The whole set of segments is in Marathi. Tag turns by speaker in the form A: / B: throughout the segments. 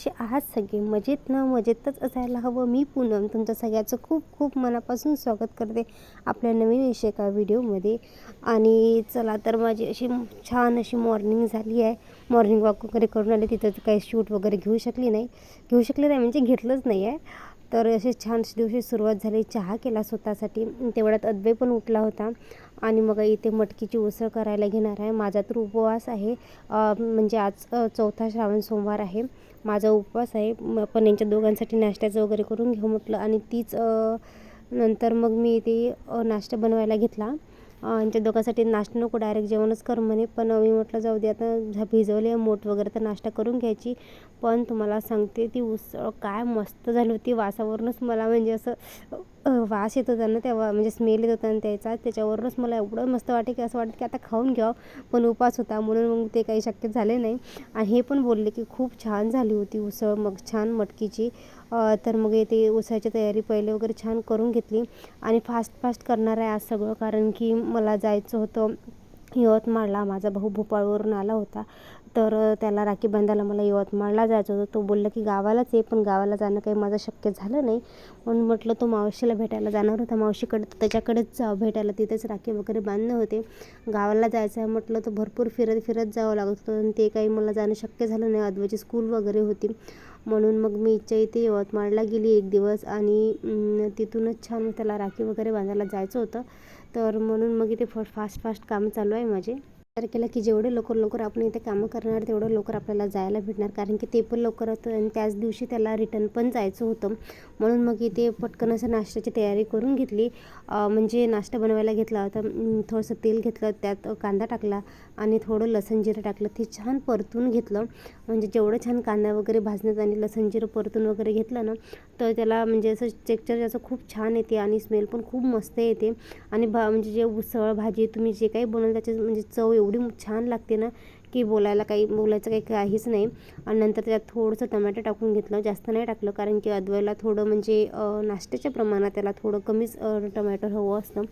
A: मंडळी आहात सगळे मजेत ना मजेतच असायला हवं. मी पूनम तुमचं सगळ्याचं खूप खूप मनापासून स्वागत करते आपल्या नवीन विषय एका व्हिडिओमध्ये. आणि चला तर माझी अशी छान अशी मॉर्निंग झाली आहे. मॉर्निंग वॉक वगैरे करून आले. तिथं काही शूट वगैरे घेऊ शकली नाही. घेऊ शकले नाही म्हणजे घेतलंच नाही आहे. तर असे छान दिवशी सुरुवात झाली. चहा केला स्वतःसाठी. तेवढ्यात अद्वै पण उठला होता. आणि मग इथे मटकीची उसळ करायला घेणार आहे. माझा तर उपवास आहे. म्हणजे आज चौथा श्रावण सोमवार आहे. माझा उपवास आहे. म पण यांच्या दोघांसाठी नाश्त्याचं वगैरे करून घेऊ म्हटलं आणि तीच नंतर मग मी ते नाश्ता बनवायला घेतला. यांच्या दोघांसाठी नाश्ता नको डायरेक्ट जेवणच कर म्हणे. पण मी म्हटलं जाऊ दे आता भिजवले मोठ वगैरे तर नाश्ता करून घ्यायची. पण तुम्हाला सांगते ती उसळ काय मस्त झाली होती. वासावरूनच मला म्हणजे असं वास येत होता ना तेव्हा म्हणजे स्मेल येत होता ना त्याचा त्याच्यावरूनच मला एवढं मस्त वाटे की असं वाटतं की आता खाऊन घ्यावं. पण उपास होता म्हणून मग ते काही शक्य झाले नाही. आणि हे पण बोलले की खूप छान झाली होती उसळ मग छान मटकीची. तर मग ते उसळाची तयारी पहिले वगैरे छान करून घेतली. आणि फास्ट फास्ट करणार आहे आज सगळं कारण की मला जायचं होतं. यवतमाळला माझा भाऊ भोपाळवरून आला होता. तर त्याला राखी बांधायला मला यवतमाळला जायचं होतं. तो बोलला की गावालाच आहे पण गावाला जाणं काही माझं शक्य झालं नाही. म्हणून म्हटलं तो मावशीला भेटायला जाणार होता. मावशीकडे तर त्याच्याकडेच जा भेटायला. तिथेच राखी वगैरे बांधणं होते. गावाला जायचं आहे म्हटलं तर भरपूर फिरत फिरत जावं लागत होतं आणि ते काही मला जाणं शक्य झालं नाही. अद्वैची स्कूल वगैरे होती. म्हणून मग मी इच्छा इथे यवतमाळला गेली एक दिवस आणि तिथूनच छान त्याला राखी वगैरे बांधायला जायचं होतं. तर म्हणून मग इथे फ फास्ट फास्ट काम चालू आहे माझे. विचार केला की जेवढे लवकर लवकर आपण इथे कामं करणार तेवढं लवकर आपल्याला जायला भेटणार. कारण की ते पण लवकर होतं आणि त्याच दिवशी त्याला रिटर्न पण जायचं होतं. म्हणून मग इथे पटकन असं नाश्त्याची तयारी करून घेतली. म्हणजे नाश्ता बनवायला घेतला होता थोडंसं तेल घेतलं त्यात कांदा टाकला आणि थोडं लसण जिरं टाकलं. ते छान परतून घेतलं. म्हणजे जेवढं छान कांदा वगैरे भाजण्यात आणि लसण जिरं परतून वगैरे घेतलं ना तर त्याला म्हणजे असं टेक्चर त्याचं खूप छान येते आणि स्मेल पण खूप मस्त येते. आणि भा म्हणजे जे उसळ भाजी तुम्ही जे काही बनवलं त्याची म्हणजे चव एवढी छान लागते ना की बोलायला काही बोलायचं काही काहीच नाही. आणि नंतर त्यात थोडंसं टमॅटो टाकून घेतलं. जास्त नाही टाकलं कारण की अद्वैला थोडं म्हणजे नाश्त्याच्या प्रमाणात त्याला थोडं कमीच टमॅटो हवं असतं.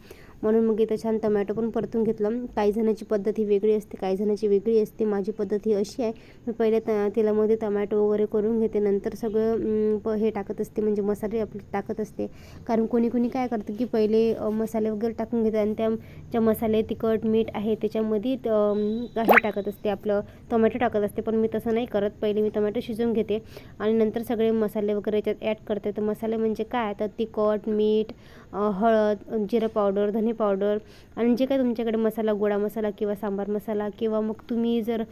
A: म्हणून मग इथं छान टमॅटो पण परतून घेतलं. काही जणांची पद्धत ही वेगळी असते काही जणांची वेगळी असते. माझी पद्धत ही अशी आहे. मी पहिले त तेलामध्ये टमॅटो वगैरे करून घेते. नंतर सगळं प हे टाकत असते. म्हणजे मसाले आपले टाकत असते. कारण कोणी कोणी काय करतं की पहिले मसाले वगैरे टाकून घेतात. आणि त्या ज्या मसाले तिखट मीठ आहे त्याच्यामध्ये हे टाकत असते. आपलं टोमॅटो टाकत असते. पण मी तसं नाही करत. पहिले मी टोमॅटो शिजवून घेते. आणि नंतर सगळे मसाले वगैरे याच्यात ॲड करते. तर मसाले म्हणजे काय? तर तिखट मीठ हळद जिरं पावडर धने पावडर आणि जे काय तुमच्याकडे मसाला गोडा मसाला किंवा सांबार मसाला किंवा मग तुम्ही जर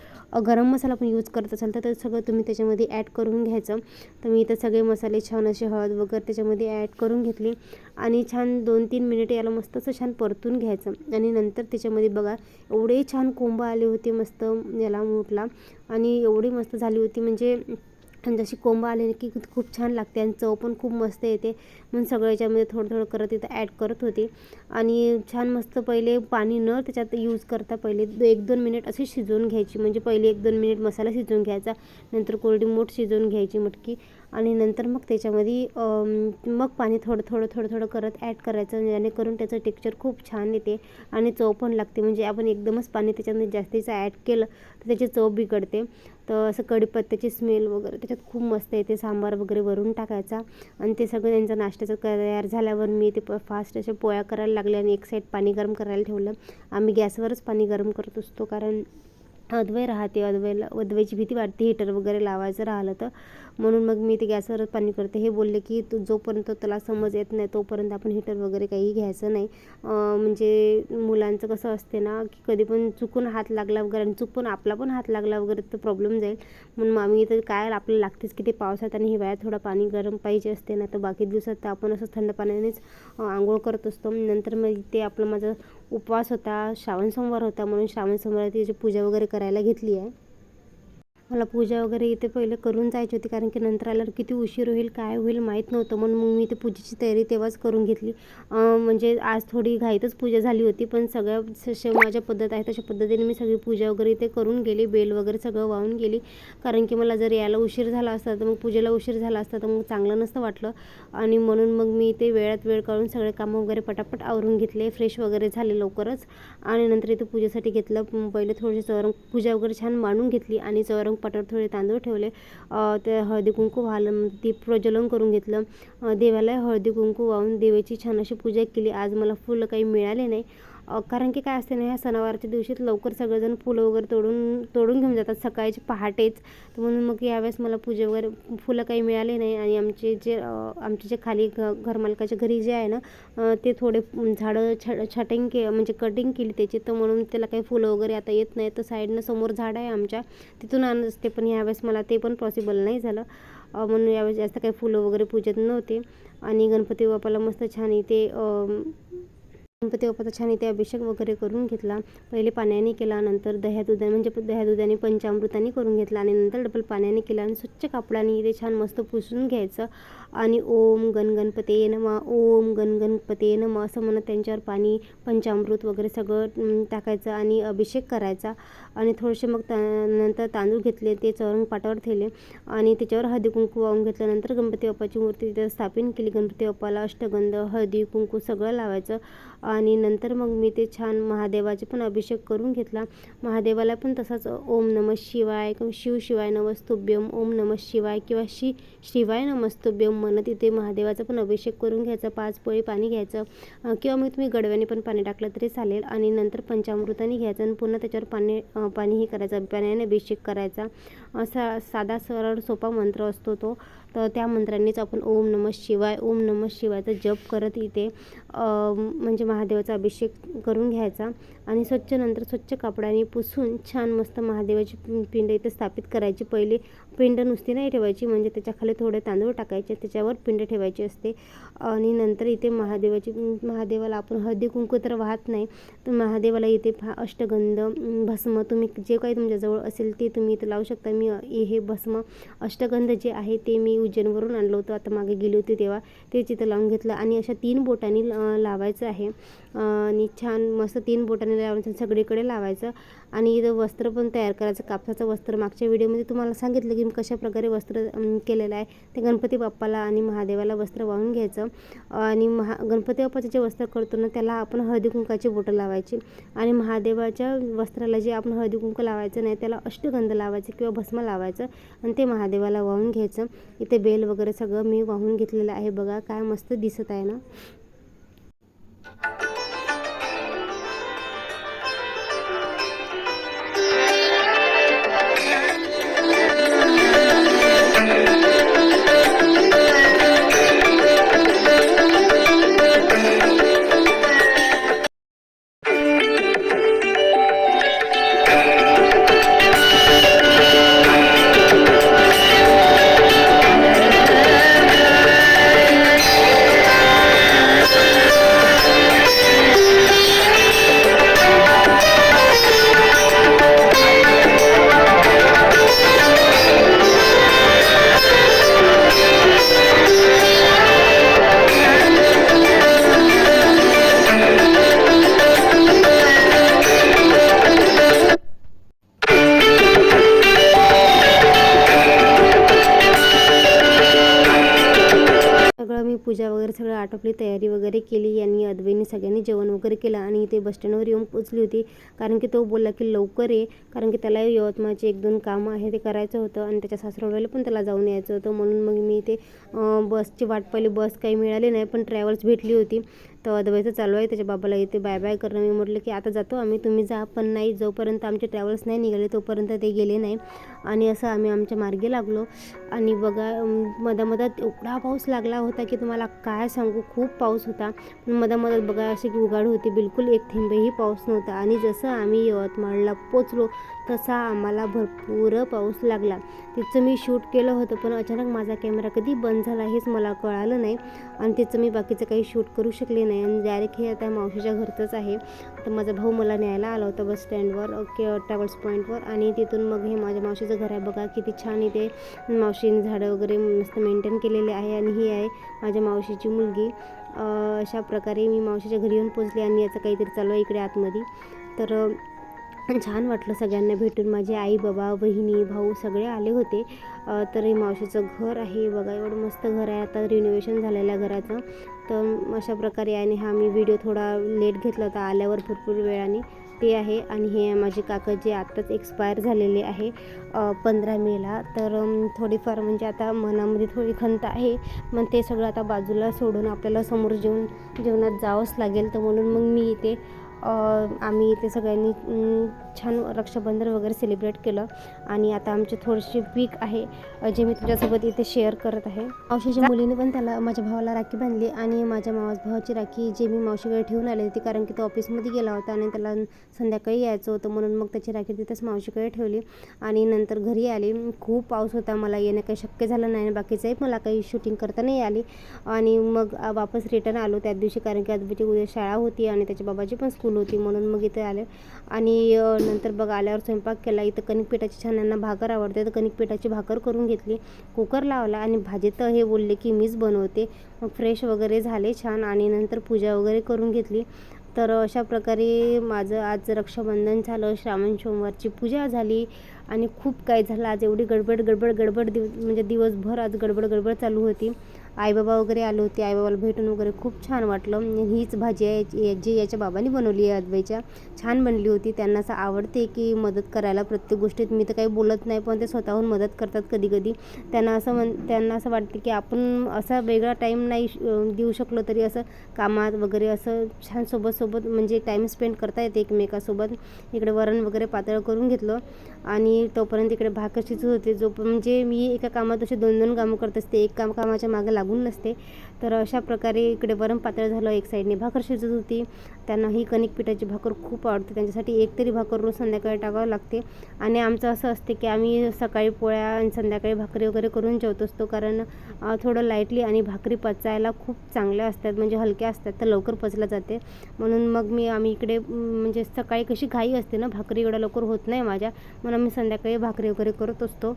A: गरम मसाला पण यूज करत असाल तर ते सगळं तुम्ही त्याच्यामध्ये ॲड करून घ्यायचं. तर मी इथं सगळे मसाले छान असे हळद वगैरे त्याच्यामध्ये ॲड करून घेतली आणि छान दोन तीन मिनिट याला मस्त असं छान परतून घ्यायचं. आणि नंतर त्याच्यामध्ये बघा एवढे छान कोंब आले होते मस्त याला मुठला आणि एवढी मस्त झाली होती म्हणजे आणि जशी कोंब आले की खूप छान लागते आणि चव पण खूप मस्त येते. म्हणून सगळं याच्यामध्ये थोडं थोडं करत इथं ॲड करत होते. आणि छान मस्त पहिले पाणी न त्याच्यात यूज करता पहिले एक दोन मिनिट असे शिजवून घ्यायची. म्हणजे पहिले एक दोन मिनिट मसाला शिजवून घ्यायचा. नंतर कोरडी मोठ शिजवून घ्यायची मटकी. आणि नंतर मग त्याच्यामध्ये मग पाणी थोडं थोडं थोडं थोडं करत ॲड करायचं. जेणेकरून त्याचं टेक्स्चर खूप छान येते आणि चव पण लागते. म्हणजे आपण एकदमच पाणी त्याच्यामध्ये जास्तीचं ॲड केलं तर त्याची चव बिघडते. तर असं कढीपत्त्याची स्मेल वगैरे त्याच्यात खूप मस्त येते. सांबार वगैरे वरून टाकायचा आणि ते सगळं त्यांचा नाश्त्याचं तयार झाल्यावर मी ते फास्ट असे पोळ्या करायला लागले आणि एक साईड पाणी गरम करायला ठेवलं. आम्ही गॅसवरच पाणी गरम करत असतो कारण अद्वय राहते अद्वैला अद्वैची भीती वाटते हीटर वगैरे लावायचं राहिलं तर. म्हणून मग मी ते गॅसवरच पाणी करते. हे बोलले की तू जोपर्यंत त्याला समज येत नाही तोपर्यंत आपण हीटर वगैरे काही घ्यायचं नाही. म्हणजे मुलांचं कसं असते ना की कधी पण चुकून हात लागला वगैरे आणि चुकून आपला पण हात लागला वगैरे तर प्रॉब्लेम जाईल. म्हणून आम्ही इथं काय आपल्याला लागतेच की ते पावसात आणि हिवाळ्यात थोडं पाणी गरम पाहिजे असते ना तर बाकी दिवसात तर आपण असं थंड पाण्यानेच आंघोळ करत असतो. नंतर मग ते आपलं माझं उपवास होता श्रावण सोमवार होता म्हणून श्रावण सोमवाराची पूजा वगैरे करायला घेतली आहे. मला पूजा वगैरे इथे पहिले करून जायची होती कारण की नंतर आल्यावर किती उशीर होईल काय होईल माहीत नव्हतं. म्हणून मग मी ते पूजेची तयारी तेव्हाच करून घेतली. म्हणजे आज थोडी घाईतच पूजा झाली होती पण सगळ्या जसे माझ्या पद्धत आहे तशा पद्धतीने मी सगळी पूजा वगैरे इथे करून गेली बेल वगैरे सगळं वाहून गेली. कारण की मला जर यायला उशीर झाला असता तर मग पूजेला उशीर झाला असता तर मग चांगलं नसतं वाटलं. आणि म्हणून मग मी ते वेळात वेळ काढून सगळे कामं वगैरे पटापट आवरून घेतले फ्रेश वगैरे झाले लवकरच. आणि नंतर इथे पूजेसाठी घेतलं पहिले थोडीशी चौरंग पूजा वगैरे छान मांडून घेतली आणि चौरंग पाटावर थोडे तांदूळ ठेवले. ते हळदी कुंकू व्हायला मग प्रज्वलन करून घेतलं. देवाला हळदी कुंकू वाहून देवाची छान अशी पूजा केली. आज मला फुलं काही मिळाले नाही. कारण की काय असते ना ह्या सणावारच्या दिवशीत लवकर सगळेजण फुलं वगैरे तोडून तोडून घेऊन जातात. सकाळची पहाटेच. तर म्हणून मग यावेळेस मला पूजे वगैरे फुलं काही मिळाले नाही. आणि आमचे जे आमचे जे खाली घ घरमालकाच्या घरी जे आहे ना ते थोडे झाडं छ छटिंग के म्हणजे कटिंग केली त्याची. तर म्हणून त्याला काही फुलं वगैरे आता येत नाही तर साईडनं समोर झाड आहे आमच्या. तिथून आणत असते पण यावेळेस मला ते पण पॉसिबल नाही झालं. म्हणून यावेळेस जास्त काही फुलं वगैरे पूजत नव्हते. आणि गणपती बाप्पाला मस्त छान इथे गणपती बाप्पाचा छान इथे अभिषेक वगैरे करून घेतला. पहिले पाण्याने केला नंतर दह्या दुधाने म्हणजे दह्या दुधाने पंचामृताने करून घेतला आणि नंतर डबल पाण्याने केला आणि स्वच्छ कापडाने इथे छान मस्त पुसून घ्यायचं. आणि ओम गणगणपते नमा. ओम गणगणपते नमा नम असं म्हणत त्यांच्यावर पाणी पंचामृत वगैरे सगळं टाकायचं आणि अभिषेक करायचा. आणि थोडेसे मग नंतर तांदूळ घेतले ते चौरंग पाटावर ठेवले. आणि त्याच्यावर हळदी कुंकू वाहून घेतल्यानंतर गणपती बाप्पाची मूर्ती तिथे स्थापन केली. गणपती बाप्पाला अष्टगंध हळदी कुंकू सगळं लावायचं. आणि नंतर मग मी ते छान महादेवाचे पण अभिषेक करून घेतला. महादेवाला पण तसाच ओम नम शिवाय किंवा शिव शिवाय नमस्तुभ्यम ओम नम शिवाय किंवा शि शिवाय नमस्तुभ्यम म्हणत तिथे महादेवाचा पण अभिषेक करून घ्यायचा पाच पोळी पाणी घ्यायचं किंवा मग तुम्ही गडव्याने पण पाणी टाकलं तरी चालेल. आणि नंतर पंचामृताने घ्यायचं आणि पुन्हा त्याच्यावर पाणी पाणी हे करायचं पाण्याने अभिषेक करायचा. असा साधा सरळ सोपा मंत्र असतो तो. तर त्या मंत्रांनीच आपण ओम नमः शिवाय ओम नमः शिवायचा जप करत इथे म्हणजे महादेवाचा अभिषेक करून घ्यायचा. आणि स्वच्छ नंतर स्वच्छ कापडाने पुसून छान मस्त महादेवाची पिंड इथे स्थापित करायची. पहिले पिंड नुसती नाही ठेवायची म्हणजे त्याच्याखाली थोडे तांदूळ टाकायचे त्याच्यावर पिंड ठेवायची असते. आणि नंतर इथे महादेवाची महादेवाला आपण हळदी कुंकू तर वाहत नाही तर महादेवाला इथे फा अष्टगंध भस्म तुम्ही जे काही तुमच्याजवळ असेल ते तुम्ही इथे लावू शकता. मी अ, हे भस्म अष्टगंध जे आहे ते मी उज्जैनवरून आणलं होतं. आता मागे गेली होती तेव्हा. ते चित्र लावून घेतलं आणि अशा तीन बोटांनी लावायचं आहे. आणि छान मस्त तीन बोटांनी लावायचं सगळीकडे लावायचं. आणि इथं वस्त्र पण तयार करायचं कापसाचं वस्त्र. मागच्या व्हिडिओमध्ये तुम्हाला सांगितलं की मी कशाप्रकारे वस्त्र केलेलं आहे. ते गणपती बाप्पाला आणि महादेवाला वस्त्र वाहून घ्यायचं. आणि महा गणपती बाप्पाचं जे वस्त्र करतो ना त्याला आपण हळदी कुंकाची बोटं लावायची. आणि महादेवाच्या वस्त्राला जे आपण हळदी कुंकू लावायचं नाही त्याला अष्टगंध लावायचं किंवा भस्म लावायचं. आणि ते महादेवाला वाहून घ्यायचं. इथे बेल वगैरे सगळं मी वाहून घेतलेलं आहे बघा काय मस्त दिसत आहे ना. पूजा वगैरे सगळं आटोपली तयारी वगैरे केली आणि अद्वैनी सगळ्यांनी जेवण वगैरे केलं आणि इथे बसस्टँडवर येऊन पोचली होती. कारण की तो बोलला की लवकर ये कारण की त्याला यवतमाळचे एक दोन कामं आहे ते करायचं होतं आणि त्याच्या सासरवाडीला पण त्याला जाऊन यायचं होतं. म्हणून मग मी इथे बसची वाट पाहिली. बस काही मिळाली नाही पण ट्रॅव्हल्स भेटली होती. तर अद्वैचं चालू आहे. त्याच्या बाबाला येते बाय बाय करणं. मी म्हटलं की आता जातो आम्ही. तुम्ही जा. पण नाही जोपर्यंत आमचे ट्रॅव्हल्स नाही निघाले तोपर्यंत ते गेले नाही. आणि असं आम्ही आमच्या मार्गे लागलो. आणि बघा अं, मधामधात एवढा पाऊस लागला होता की तुम्हाला काय सांगू? खूप पाऊस होता. पण मधामधात बघा अशी की उघाड होती. बिलकुल एक थेंबही पाऊस नव्हता. आणि जसं आम्ही यवतमाळला पोचलो तसा आम्हाला भरपूर पाऊस लागला. तिचं मी शूट केलं होतं पण अचानक माझा कॅमेरा कधी बंद झाला हेच मला कळालं नाही आणि तिचं मी बाकीचं काही शूट करू शकले नाही. आणि डायरेक्ट हे आता मावशीच्या घरचंच आहे. तर माझा भाऊ मला न्यायला आला होता बस स्टँडवर ओके ट्रॅव्हल्स पॉईंटवर आणि तिथून मग हे माझ्या मावशीचं घर आहे. बघा किती छान इथे मावशीने झाडं वगैरे मस्त मेंटेन केलेले आहे आणि ही आहे माझ्या मावशीची मुलगी. अशा प्रकारे मी मावशीच्या घरी येऊन पोचले आणि याचं काहीतरी चालू आहे इकडे आतमध्ये. तर छान वाटलं सगळ्यांना भेटून. माझे आई बाबा बहिणी भाऊ सगळे आले होते. तर हे मावशीचं घर आहे. बघा एवढं मस्त घर आहे. आता रिनोव्हेशन झालेलं आहे घराचं. तर अशा प्रकारे आणि हा मी व्हिडिओ थोडा लेट घेतला होता. आल्यावर भरपूर वेळाने ते आहे. आणि हे माझे काका जे आत्ताच एक्सपायर झालेले आहे पंधरा मेला तर थोडीफार म्हणजे आता मनामध्ये थोडी खंत आहे. मग ते सगळं आता बाजूला सोडून आपल्याला समोर जेवण जेवणात जावंच लागेल. तर म्हणून मग मी इथे आम्ही इथे सगळ्यांनी छान रक्षाबंधन वगैरे सेलिब्रेट केलं. आणि आता आमचे थोडेसे वीक आहे जे मी तुमच्यासोबत इथे शेअर करत आहे. मावशीच्या मुलीने पण त्याला माझ्या भावाला राखी बांधली आणि माझ्या मावस भावाची राखी जे मी मावशीकडे ठेवून आले होती कारण की तो ऑफिसमध्ये गेला होता आणि त्याला संध्याकाळी यायचं होतं म्हणून मग त्याची राखी तिथंच मावशीकडे ठेवली. आणि नंतर घरी आली. खूप पाऊस होता मला येणं काही शक्य झालं नाही आणि बाकीचंही मला काही शूटिंग करता नाही आली. आणि मग वापस रिटर्न आलो त्या दिवशी कारण की आजूबाजूची उद्या शाळा होती आणि त्याच्या बाबाची पण स्कूल होती म्हणून मग इथे आले. आणि नंतर बघ आल्यावर स्वयंपाक केला. इथं कणिक पिठाची छान यांना भाकर आवडते. तर कणिक पिठाची भाकर करून घेतली. कुकर लावला आणि भाजी तर हे बोलले की मीच बनवते. मग फ्रेश वगैरे झाले छान. आणि नंतर पूजा वगैरे करून घेतली. तर अशा प्रकारे माझं आज रक्षाबंधन झालं. श्रावण सोमवारची पूजा झाली. आणि खूप काय झालं. आज एवढी गडबड गडबड गडबड दिव म्हणजे दिवसभर आज गडबड गडबड चालू होती. आईबाबा वगैरे आले होते. आईबाबाला भेटून वगैरे खूप छान वाटलं. हीच भाजी आहे याची- जी याच्या बाबांनी बनवली आहे अद्वैच्या छान बनली होती. त्यांना असं आवडते की मदत करायला प्रत्येक गोष्टीत. मी तर काही बोलत नाही पण ते स्वतःहून मदत करतात कधी कधी त्यांना असं म्हण त्यांना असं वाटते की आपण असा वेगळा टाईम नाही देऊ शकलो तरी असं कामात वगैरे असं छान सोबत सोबत म्हणजे टाईम स्पेंड करता येते एकमेकासोबत. इकडे वरण वगैरे पातळ करून घेतलं. आणि तोपर्यंत इकडे भाकर शिजत होते. जो म्हणजे मी एका कामात असे दोन दोन कामं करत असते. एक काम कामाच्या मागे लागून नसते. तर अशा प्रकारे इकडे वरण पातळ झालं एक साईडने भाकर शिजत होती. त्यांना ही कणिक पिठाची भाकर खूप आवडते. त्यांच्यासाठी एक तरी भाकर रोज संध्याकाळी टाकावं लागते. आणि आमचं असं असते की आम्ही सकाळी पोळ्या आणि संध्याकाळी भाकरी वगैरे करून जेवत असतो. कारण थोडं लाईटली आणि भाकरी पचायला खूप चांगल्या असतात. म्हणजे हलक्या असतात तर लवकर पचल्या जाते. म्हणून मग मी आम्ही इकडे म्हणजे सकाळी कशी घाई असते ना भाकरी एवढ्या लवकर होत नाही माझ्या. म्हणून आम्ही संध्याकाळी भाकरी वगैरे करत असतो.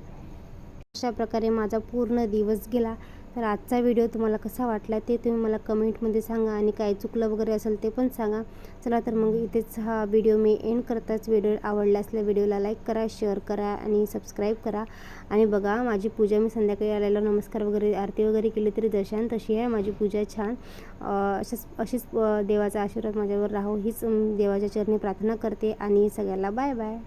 A: अशा प्रकारे माझा पूर्ण दिवस गेला. तर आजचा व्हिडिओ तुम्हाला कसा वाटला ते तुम्ही मला कमेंटमध्ये सांगा आणि काय चुकलं वगैरे असेल ते पण सांगा. चला तर मग इथेच हा व्हिडिओ मी एंड करताच व्हिडिओ आवडला असल्या व्हिडिओला लाईक करा शेअर करा आणि सबस्क्राईब करा. आणि बघा माझी पूजा मी संध्याकाळी आलेला नमस्कार वगैरे आरती वगैरे केली तरी जशान तशी आहे माझी पूजा छान. अशाच अशीच देवाचा आशीर्वाद माझ्यावर राहो हीच देवाच्या चरणी प्रार्थना करते आणि सगळ्याला बाय बाय